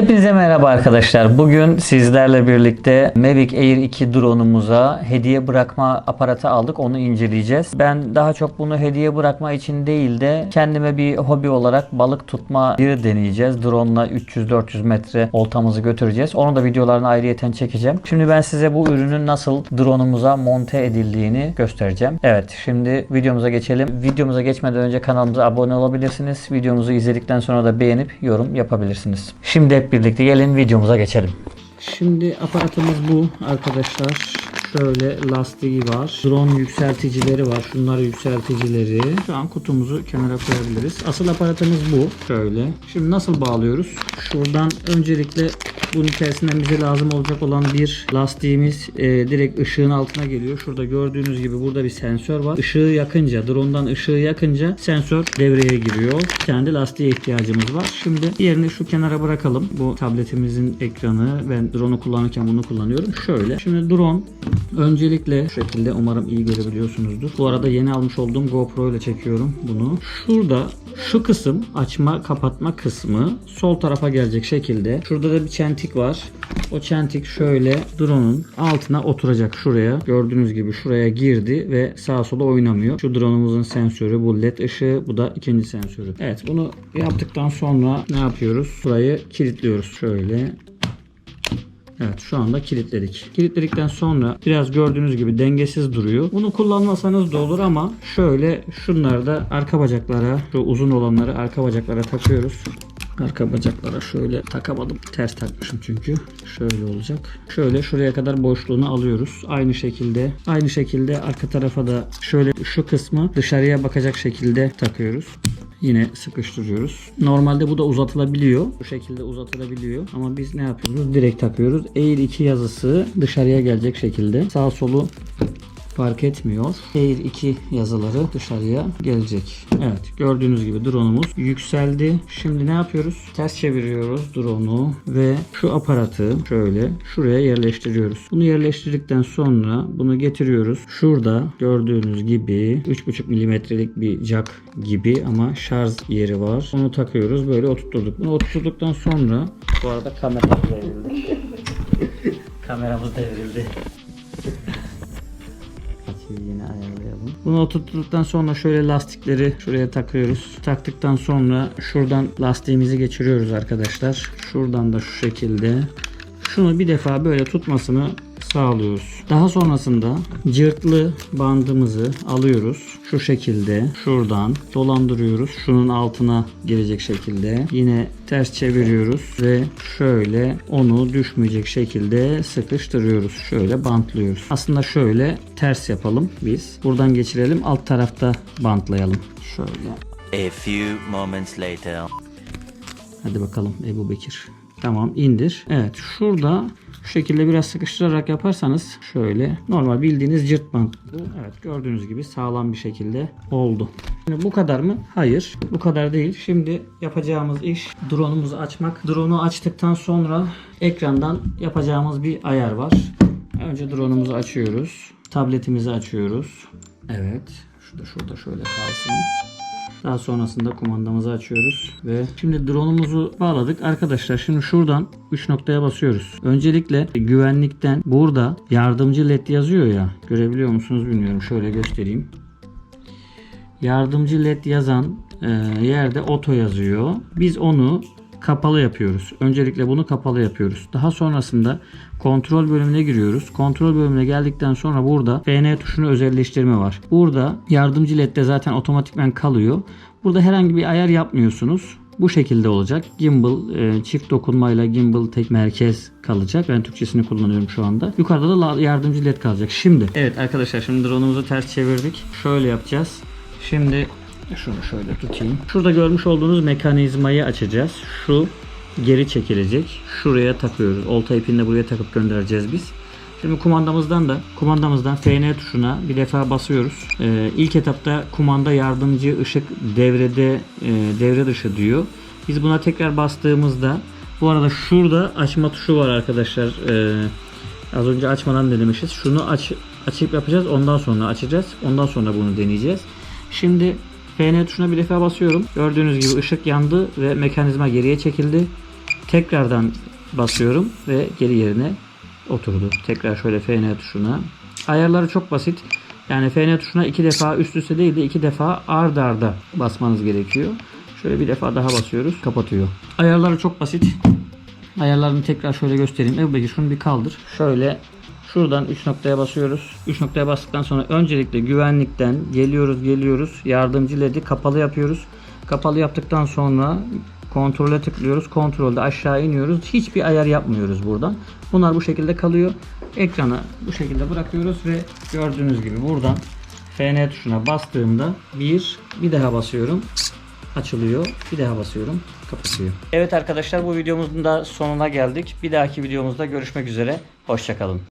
Hepinize merhaba arkadaşlar. Bugün sizlerle birlikte Mavic Air 2 drone'umuza hediye bırakma aparatı aldık. Onu inceleyeceğiz. Ben daha çok bunu hediye bırakma için değil de kendime bir hobi olarak balık tutma bir deneyeceğiz. Drone'la 300-400 metre oltamızı götüreceğiz. Onu da videolarını ayrıyeten çekeceğim. Şimdi ben size bu ürünün nasıl drone'umuza monte edildiğini göstereceğim. Evet şimdi videomuza geçelim. Videomuza geçmeden önce kanalımıza abone olabilirsiniz. Videomuzu izledikten sonra da beğenip yorum yapabilirsiniz. Şimdi birlikte gelin videomuza geçelim. Şimdi aparatımız bu arkadaşlar. Şöyle lastiği var. Drone yükselticileri var. Şunlar yükselticileri. Şu an kutumuzu kenara koyabiliriz. Asıl aparatımız bu. Şöyle. Şimdi nasıl bağlıyoruz? Şuradan öncelikle bunun içerisinden bize lazım olacak olan bir lastiğimiz e, direkt ışığın altına geliyor. Şurada gördüğünüz gibi burada bir sensör var. Işığı yakınca, drone'dan ışığı yakınca sensör devreye giriyor. De lastiğe ihtiyacımız var. Şimdi diğerini şu kenara bırakalım. Bu tabletimizin ekranı. Ben drone'u kullanırken bunu kullanıyorum. Şöyle. Şimdi drone öncelikle şu şekilde umarım iyi görebiliyorsunuzdur. Bu arada yeni almış olduğum GoPro ile çekiyorum bunu. Şurada şu kısım açma kapatma kısmı sol tarafa gelecek şekilde. Şurada da bir çentik var. O çentik şöyle drone'un altına oturacak şuraya. Gördüğünüz gibi şuraya girdi ve sağa sola oynamıyor. Şu drone'umuzun sensörü bu led ışığı. Bu da ikinci sensörü. Evet bunu yaptıktan sonra ne yapıyoruz? Burayı kilitliyoruz. Şöyle Evet şu anda kilitledik. Kilitledikten sonra biraz gördüğünüz gibi dengesiz duruyor. Bunu kullanmasanız da olur ama şöyle şunları da arka bacaklara, şu uzun olanları arka bacaklara takıyoruz. Arka bacaklara şöyle takamadım. Ters takmışım çünkü. Şöyle olacak. Şöyle şuraya kadar boşluğunu alıyoruz. Aynı şekilde aynı şekilde arka tarafa da şöyle şu kısmı dışarıya bakacak şekilde takıyoruz. Yine sıkıştırıyoruz. Normalde bu da uzatılabiliyor. Bu şekilde uzatılabiliyor. Ama biz ne yapıyoruz? Direkt takıyoruz. Air 2 yazısı dışarıya gelecek şekilde. Sağ solu fark etmiyor. Air 2 yazıları dışarıya gelecek. Evet gördüğünüz gibi drone'umuz yükseldi. Şimdi ne yapıyoruz? Ters çeviriyoruz drone'u ve şu aparatı şöyle şuraya yerleştiriyoruz. Bunu yerleştirdikten sonra bunu getiriyoruz. Şurada gördüğünüz gibi 3,5 milimetrelik bir jack gibi ama şarj yeri var. Onu takıyoruz. Böyle oturtturduk. Bunu oturtturduktan sonra bu arada kameramız devrildi. kameramız devrildi. Yine ayarlayalım. Bunu oturttuktan sonra şöyle lastikleri şuraya takıyoruz. Taktıktan sonra şuradan lastiğimizi geçiriyoruz arkadaşlar. Şuradan da şu şekilde. Şunu bir defa böyle tutmasını sağlıyoruz. Daha sonrasında cırtlı bandımızı alıyoruz. Şu şekilde şuradan dolandırıyoruz. Şunun altına girecek şekilde. Yine ters çeviriyoruz ve şöyle onu düşmeyecek şekilde sıkıştırıyoruz. Şöyle bantlıyoruz. Aslında şöyle ters yapalım biz. Buradan geçirelim. Alt tarafta bantlayalım. Şöyle. A few moments later. Hadi bakalım Ebu Bekir. Tamam indir. Evet şurada şu şekilde biraz sıkıştırarak yaparsanız şöyle normal bildiğiniz cırt bant. Bu evet gördüğünüz gibi sağlam bir şekilde oldu. Şimdi bu kadar mı? Hayır. Bu kadar değil. Şimdi yapacağımız iş drone'umuzu açmak. Drone'u açtıktan sonra ekrandan yapacağımız bir ayar var. Önce drone'umuzu açıyoruz. Tabletimizi açıyoruz. Evet. Şurada şurada şöyle kalsın. Daha sonrasında kumandamızı açıyoruz ve şimdi drone'umuzu bağladık. Arkadaşlar şimdi şuradan 3 noktaya basıyoruz. Öncelikle güvenlikten burada yardımcı led yazıyor ya. Görebiliyor musunuz bilmiyorum. Şöyle göstereyim. Yardımcı led yazan e, yerde oto yazıyor. Biz onu kapalı yapıyoruz. Öncelikle bunu kapalı yapıyoruz. Daha sonrasında kontrol bölümüne giriyoruz. Kontrol bölümüne geldikten sonra burada FN tuşunu özelleştirme var. Burada yardımcı ledde zaten otomatikmen kalıyor. Burada herhangi bir ayar yapmıyorsunuz. Bu şekilde olacak. Gimbal e, çift dokunmayla gimbal tek merkez kalacak. Ben Türkçesini kullanıyorum şu anda. Yukarıda da yardımcı led kalacak. Şimdi evet arkadaşlar şimdi drone'umuzu ters çevirdik. Şöyle yapacağız. Şimdi şunu şöyle tutayım. Şurada görmüş olduğunuz mekanizmayı açacağız. Şu geri çekilecek. Şuraya takıyoruz. Olta ipini buraya takıp göndereceğiz biz. Şimdi kumandamızdan da kumandamızdan FN tuşuna bir defa basıyoruz. Ee, ilk etapta kumanda yardımcı ışık devrede e, devre dışı diyor. Biz buna tekrar bastığımızda bu arada şurada açma tuşu var arkadaşlar. Ee, az önce açmadan denemişiz. Şunu aç açıp yapacağız. Ondan sonra açacağız. Ondan sonra bunu deneyeceğiz. Şimdi FN tuşuna bir defa basıyorum. Gördüğünüz gibi ışık yandı ve mekanizma geriye çekildi. Tekrardan basıyorum ve geri yerine oturdu. Tekrar şöyle FN tuşuna. Ayarları çok basit. Yani FN tuşuna iki defa üst üste değil de iki defa ard arda basmanız gerekiyor. Şöyle bir defa daha basıyoruz. Kapatıyor. Ayarları çok basit. Ayarlarını tekrar şöyle göstereyim. Ebu Bekir şunu bir kaldır. Şöyle şuradan 3 noktaya basıyoruz. 3 noktaya bastıktan sonra öncelikle güvenlikten geliyoruz geliyoruz. Yardımcı LED'i kapalı yapıyoruz. Kapalı yaptıktan sonra kontrole tıklıyoruz. Kontrolde aşağı iniyoruz. Hiçbir ayar yapmıyoruz buradan. Bunlar bu şekilde kalıyor. Ekrana bu şekilde bırakıyoruz ve gördüğünüz gibi buradan FN tuşuna bastığımda bir bir daha basıyorum açılıyor. Bir daha basıyorum. Kapatıyor. Evet arkadaşlar bu videomuzun da sonuna geldik. Bir dahaki videomuzda görüşmek üzere. Hoşçakalın.